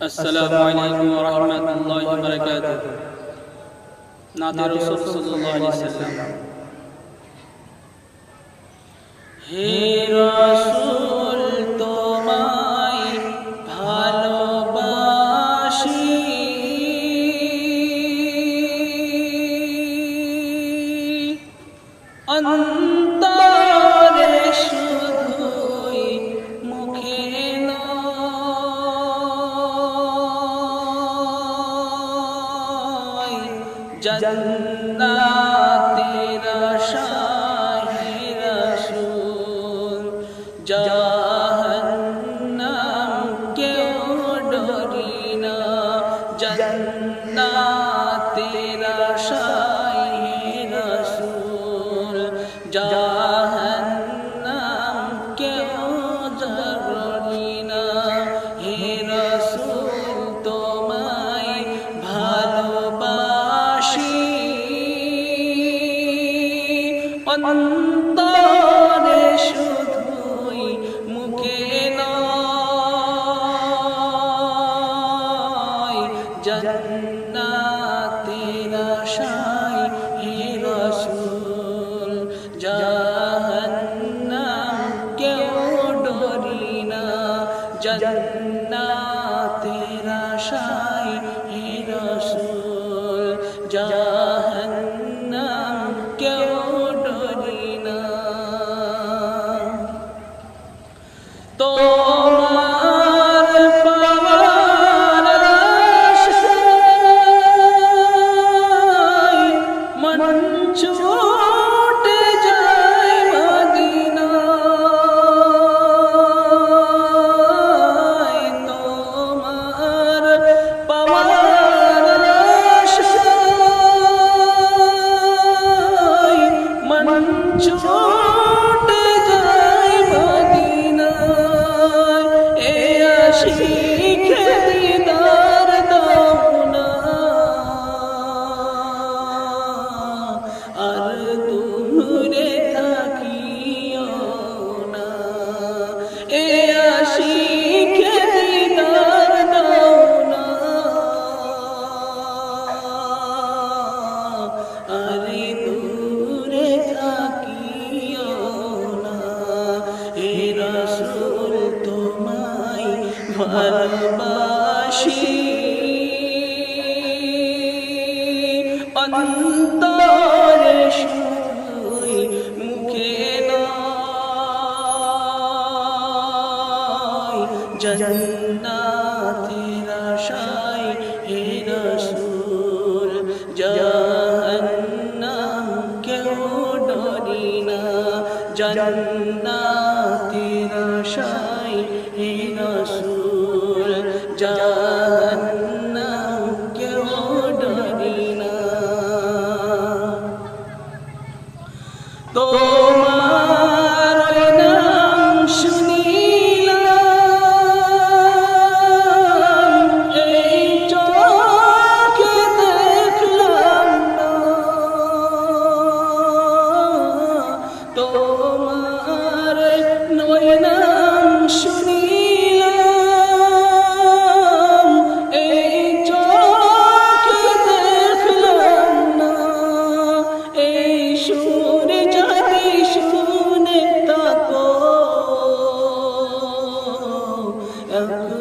السلام عليكم ورحمة الله وبركاته নাতে রসুল সাল্লাল্লাহু আলাইহি সাল্লাম হে রাসূল তোমায় ভালোবাসি অন্তরে জন্নাতের শাহে রাসূল জাহান্নাম কেউ ডরি না জন্নাতের শাহে জন্নাতের আশায় হে রাসূল, জাহান্নাম কেউ ডরি না। জন্নাতের আশায় হে রাসূল, জাহান্নাম কেউ ডরি না। তোমার 中 ভালোবাসি। অন্তরে শুই মুখে নয়, জন্নাতের আশায় হে রাসূল জাহান্নাম কেউ ডরি না, জন্নাতের আশায় হে রাসূল। Ando